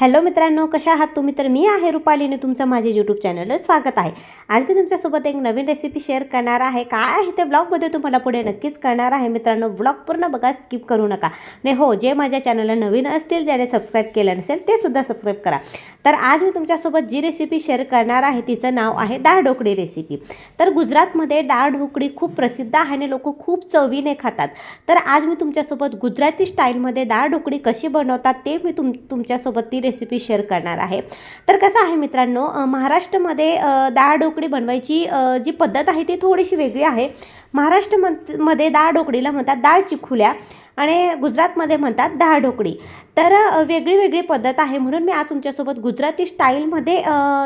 Hello मित्रांनो कशा आहात तुम्ही? तर मी आहे रुपालीने तुमचं माझे यूट्यूब चॅनलवर स्वागत आहे. आज मी तुमच्यासोबत एक नवीन रेसिपी शेअर करणार आहे. काय आहे ते ब्लॉगमध्ये तुम्हाला पुढे नक्कीच करणार आहे. मित्रांनो ब्लॉग पूर्ण बघा स्किप करू नका. नाही हो जे माझ्या चॅनलला नवीन असतील ज्याने सबस्क्राईब केलं नसेल ते सुद्धा सबस्क्राईब करा. तर आज मी तुमच्यासोबत जी रेसिपी शेअर करणार आहे तिचं नाव आहे डाळ ढोकळी रेसिपी तर गुजरातमध्ये डाळ ढोकळी खूप प्रसिद्ध आहे आणि लोक खूप चवीने खातात. तर आज मी तुमच्यासोबत गुजराती स्टाईलमध्ये डाळ ढोकळी कशी बनवतात ते मी तुम तुमच्यासोबत ती रेसिपी शेअर करणार आहे. तर कसं आहे मित्रांनो महाराष्ट्रामध्ये डाळ ढोकळी बनवायची जी पद्धत आहे ती थोडीशी वेगळी आहे. महाराष्ट्रामध्ये मध्ये डाळ ढोकळीला म्हणतात डाळ चिखुल्या आणि गुजरातमध्ये म्हणतात दहा ढोकळी तर वेगळी वेगळी पद्धत आहे म्हणून मी आज तुमच्यासोबत गुजराती स्टाईलमध्ये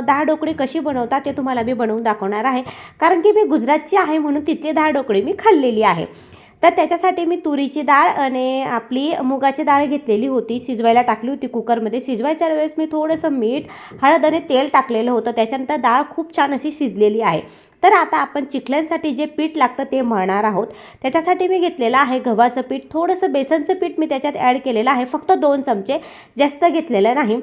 दहा ढोकळी कशी बनवतात ते तुम्हाला मी बनवून दाखवणार आहे. कारण की मी गुजरातची आहे म्हणून तिथली दहा ढोकळी मी खाल्लेली आहे. तर त्याच्यासाठी मी तुरीची डाळ आणि आपली मुगाची डाळ घेतलेली होती. शिजवायला टाकली होती कुकरमध्ये. शिजवायच्या वेळेस मी थोडंसं मीठ हळद आणि तेल टाकलेलं होतं. त्याच्यानंतर डाळ खूप छान अशी शिजलेली आहे. तर आता आपण चिखल्यांसाठी जे पीठ लागतं ते म्हणणार आहोत. त्याच्यासाठी मी घेतलेलं आहे गव्हाचं पीठ. थोडंसं बेसनचं पीठ मी त्याच्यात ॲड केलेलं आहे. फक्त दोन चमचे जास्त घेतलेलं नाही.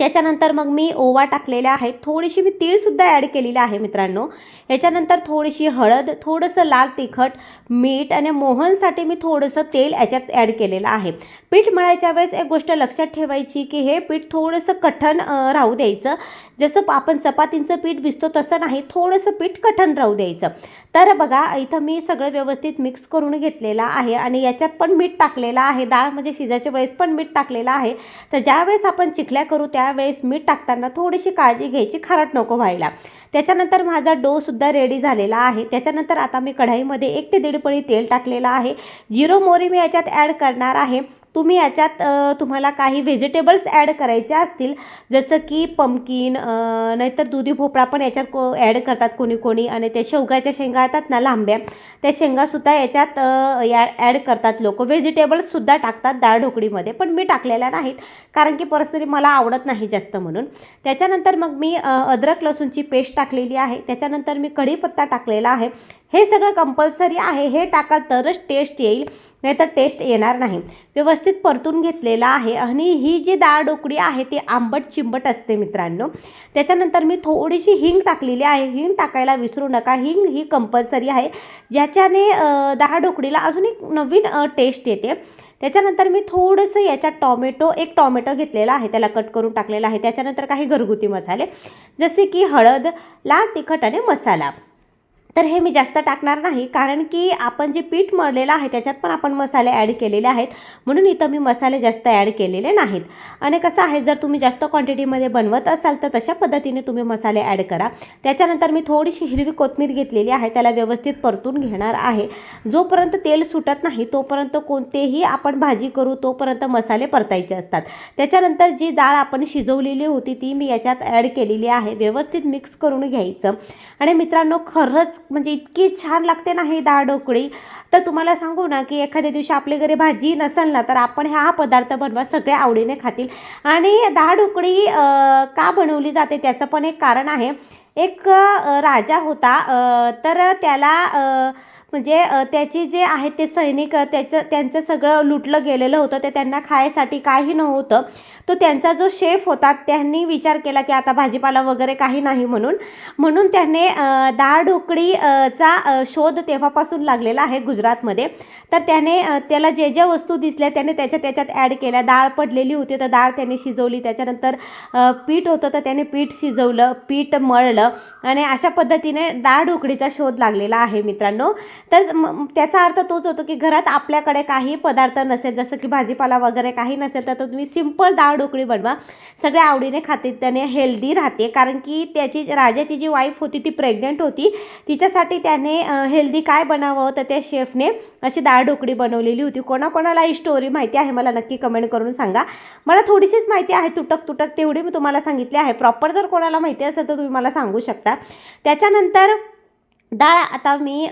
त्याच्यानंतर मग मी ओवा टाकलेला आहे थोडीशी मी तीळसुद्धा ॲड केलेली आहे मित्रांनो. याच्यानंतर थोडीशी हळद थोडंसं लाल तिखट मीठ आणि मोहनसाठी मी थोडंसं तेल याच्यात ॲड केलेलं आहे. पीठ मळायच्या वेळेस एक गोष्ट लक्षात ठेवायची की हे पीठ थोडंसं कठण राहू द्यायचं. जसं आपण चपातींचं पीठ भिजतो तसं नाही थोडंसं पीठ कठण राहू द्यायचं. तर बघा इथं मी सगळं व्यवस्थित मिक्स करून घेतलेलं आहे आणि याच्यात पण मीठ टाकलेलं आहे. डाळ म्हणजे शिजायच्या वेळेस पण मीठ टाकलेलं आहे. तर ज्यावेळेस आपण चिखल्या करू त्या त्यावेळेस मीठ टाकताना थोडीशी काळजी घ्यायची खारट नको व्हायला. त्याच्यानंतर माझा डोसुद्धा रेडी झालेला आहे. त्याच्यानंतर आता मी कढाईमध्ये एक ते दीड पळी तेल टाकलेलं आहे. जिरो मोरी मी याच्यात ॲड करणार आहे. तुम्ही याच्यात तुम्हाला काही व्हेजिटेबल्स ॲड करायचे असतील जसं की पमकिन नाहीतर दुधी भोपळा पण याच्यात को ॲड करतात कोणी कोणी. आणि ते शेवगाच्या शेंगा येतात ना लांब्या त्या शेंगासुद्धा याच्यात या ॲड करतात लोक. व्हेजिटेबल्ससुद्धा टाकतात डाळ ढोकळीमध्ये पण मी टाकलेल्या नाहीत. कारण की पर्सनली मला आवडत नाही. जास्त म्हणून. त्याच्यानंतर मग मी अद्रक लसूणची पेस्ट टाकलेली आहे. त्याच्यानंतर मी कढीपत्ता टाकलेला आहे. हे सगळं कंपल्सरी आहे. हे टाकाल तरच टेस्ट येईल. नाहीतर टेस्ट येणार नाही. व्यवस्थित परतून घेतलेलं आहे. आणि ही जी डाळ डोकडी आहे ती आंबट चिंबट असते मित्रांनो. त्याच्यानंतर मी थोडीशी हिंग टाकलेली आहे. हिंग टाकायला विसरू नका. हिंग ही कंपल्सरी आहे. ज्याच्याने अ, डाळ अजून एक नवीन टेस्ट येते. त्याच्यानंतर मी थोडंसं याच्यात टॉमॅटो एक टॉमॅटो घेतलेला आहे त्याला कट करून टाकलेला आहे. त्याच्यानंतर काही घरगुती मसाले जसे की हळद लाल तिखट आणि मसाला. तर हे मी जास्त टाकणार नाही कारण की आपण जे पीठ मळलेलं आहे त्याच्यात पण आपण मसाले ॲड केलेले आहेत. म्हणून इथं मी मसाले जास्त ॲड केलेले नाहीत. आणि कसं आहे जर तुम्ही जास्त क्वांटिटीमध्ये बनवत असाल तर तशा पद्धतीने तुम्ही मसाले ॲड करा. त्याच्यानंतर मी थोडीशी हिरवी कोथमीर घेतलेली आहे त्याला व्यवस्थित परतून घेणार आहे. जोपर्यंत तेल सुटत नाही तोपर्यंत कोणतेही आपण भाजी करू तोपर्यंत मसाले परतायचे असतात. त्याच्यानंतर जी डाळ आपण शिजवलेली होती ती मी याच्यात ॲड केलेली आहे. व्यवस्थित मिक्स करून घ्यायचं. आणि मित्रांनो खरंच म्हणजे इतकी छान लागते ना हे डाळ ढोकळी. तर तुम्हाला सांगू ना की एखाद्या दिवशी आपल्या घरी भाजी नसेल ना तर आपण हा पदार्थ बनवा सगळे आवडीने खातील. आणि डाळ ढोकळी का बनवली जाते त्याचं पण एक कारण आहे. एक राजा होता तर त्याला म्हणजे त्याचे जे आहेत ते सैनिक त्याचं त्यांचं सगळं लुटलं गेलेलं होतं ते त्यांना खायसाठी काही नव्हतं. तो त्यांचा जो शेफ होता त्यांनी विचार केला की आता भाजीपाला वगैरे काही नाही म्हणून. म्हणून त्याने डाळ ढोकळी चा शोध तेव्हापासून लागलेला आहे गुजरातमध्ये. तर त्याने त्याला जे ज्या वस्तू दिसल्या त्याने त्याच्या त्याच्यात ॲड केल्या. डाळ पडलेली होती तर डाळ त्याने शिजवली. त्याच्यानंतर पीठ होतं तर त्याने पीठ शिजवलं पीठ मळलं. आणि अशा पद्धतीने डाळ ढोकळीचा शोध लागलेला आहे मित्रांनो. तर म- त्याचा अर्थ तोच होतो की घरात आपल्याकडे काही पदार्थ नसेल जसं की भाजीपाला वगैरे काही नसेल तर तुम्ही सिंपल डाळ ढोकळी बनवा. सगळ्या आवडीने खाते त्याने हेल्दी राहते. कारण की त्याची राजाची जी वाईफ होती ती प्रेग्नंट होती. तिच्यासाठी त्याने हेल्दी काय बनावं? तर त्या शेफने अशी डाळ ढोकळी बनवलेली होती. कोणाकोणाला ही स्टोरी माहिती आहे मला नक्की कमेंट करून सांगा. मला थोडीशीच माहिती आहे तुटक तुटक तेवढी मी तुम्हाला सांगितली आहे. प्रॉपर जर कोणाला माहिती असेल तर तुम्ही मला सांगा. सांगू शकता. त्याच्यानंतर डाळ आता मी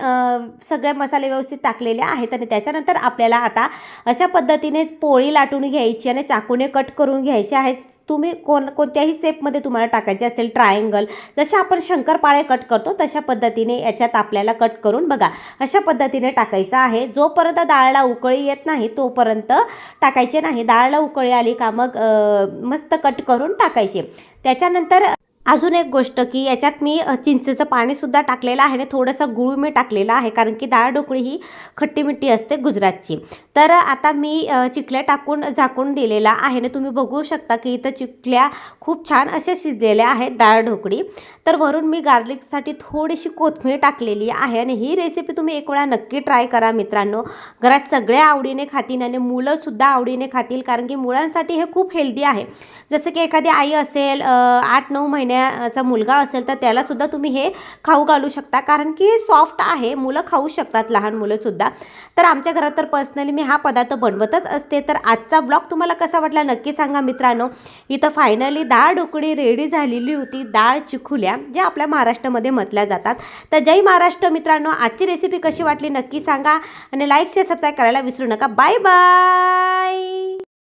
सगळे मसाले व्यवस्थित टाकलेले आहेत आणि त्याच्यानंतर आपल्याला आता अशा पद्धतीने पोळी लाटून घ्यायची आणि चाकूने कट करून घ्यायचे आहेत. तुम्ही कोण कोणत्याही शेपमध्ये तुम्हाला टाकायचे असेल ट्रायंगल जसे आपण शंकरपाळे कट करतो तशा पद्धतीने याच्यात आपल्याला कट करून बघा अशा पद्धतीने टाकायचं आहे. जोपर्यंत डाळला उकळी येत नाही तोपर्यंत टाकायचे नाही. डाळला उकळी आली का मग मस्त कट करून टाकायचे. त्याच्यानंतर अजून एक गोष्ट की याच्यात मी चिंचेचं पाणीसुद्धा टाकलेलं आहे आणि थोडंसं गुळ मी टाकलेलं आहे कारण की डाळ ढोकळी ही खट्टी मिट्टी असते गुजरातची. तर आता मी चिकल्या टाकून झाकून दिलेला आहे आणि तुम्ही बघू शकता की इथं चिकल्या खूप छान अशा शिजलेल्या आहेत डाळ ढोकळी. तर वरून मी गार्लिकसाठी थोडीशी कोथमीर टाकलेली आहे आणि ही रेसिपी तुम्ही एक वेळा नक्की ट्राय करा मित्रांनो. घरात सगळे आवडीने खातील आणि मुलंसुद्धा आवडीने खातील कारण की मुलांसाठी हे खूप हेल्दी आहे. जसं की एखादी आई असेल आठ नऊ महिन्याचा मुलगा असेल तर त्यालासुद्धा तुम्ही हे खाऊ घालू शकता. कारण की सॉफ्ट आहे मुलं खाऊ शकतात लहान मुलंसुद्धा तर आमच्या घरात तर पर्सनली मी हा पदार्थ बनवतच असते. तर आजचा ब्लॉग तुम्हाला कसा वाटला नक्की सांगा मित्रांनो. इथं फायनली डाळ ढोकळी रेडी झालेली होती. डाळ चिखुल्या जे आपल्या महाराष्ट्रामध्ये म्हटल्या जातात. तर जय महाराष्ट्र मित्रांनो. आजची रेसिपी कशी वाटली नक्की सांगा. आणि लाईक शेअर सबस्क्राईब करायला विसरू नका. Bye bye